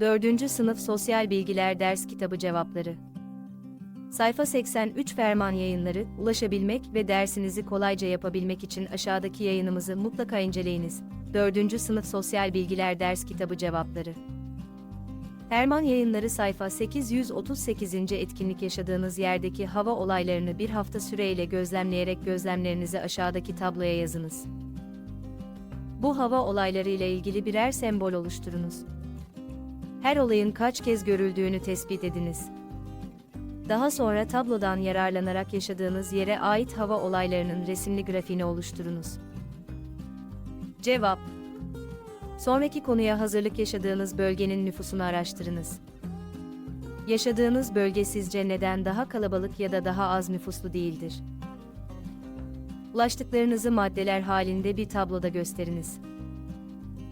4. Sınıf Sosyal Bilgiler Ders Kitabı Cevapları Sayfa 83 Ferman Yayınları, ulaşabilmek ve dersinizi kolayca yapabilmek için aşağıdaki yayınımızı mutlaka inceleyiniz. 4. Sınıf Sosyal Bilgiler Ders Kitabı Cevapları Ferman Yayınları sayfa 838. etkinlik yaşadığınız yerdeki hava olaylarını bir hafta süreyle gözlemleyerek gözlemlerinizi aşağıdaki tabloya yazınız. Bu hava olayları ile ilgili birer sembol oluşturunuz. Her olayın kaç kez görüldüğünü tespit ediniz. Daha sonra tablodan yararlanarak yaşadığınız yere ait hava olaylarının resimli grafiğini oluşturunuz. Cevap Sonraki konuya hazırlık yaşadığınız bölgenin nüfusunu araştırınız. Yaşadığınız bölge sizce neden daha kalabalık ya da daha az nüfuslu değildir? Ulaştıklarınızı maddeler halinde bir tabloda gösteriniz.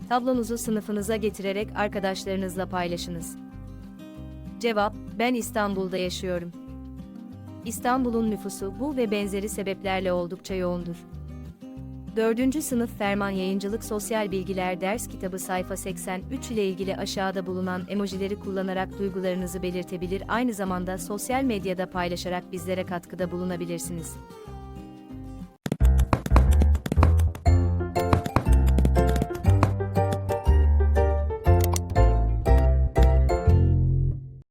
Tablonuzu sınıfınıza getirerek arkadaşlarınızla paylaşınız. Cevap, ben İstanbul'da yaşıyorum. İstanbul'un nüfusu bu ve benzeri sebeplerle oldukça yoğundur. 4. Sınıf Ferman Yayıncılık Sosyal Bilgiler Ders Kitabı sayfa 83 ile ilgili aşağıda bulunan emojileri kullanarak duygularınızı belirtebilir aynı zamanda sosyal medyada paylaşarak bizlere katkıda bulunabilirsiniz.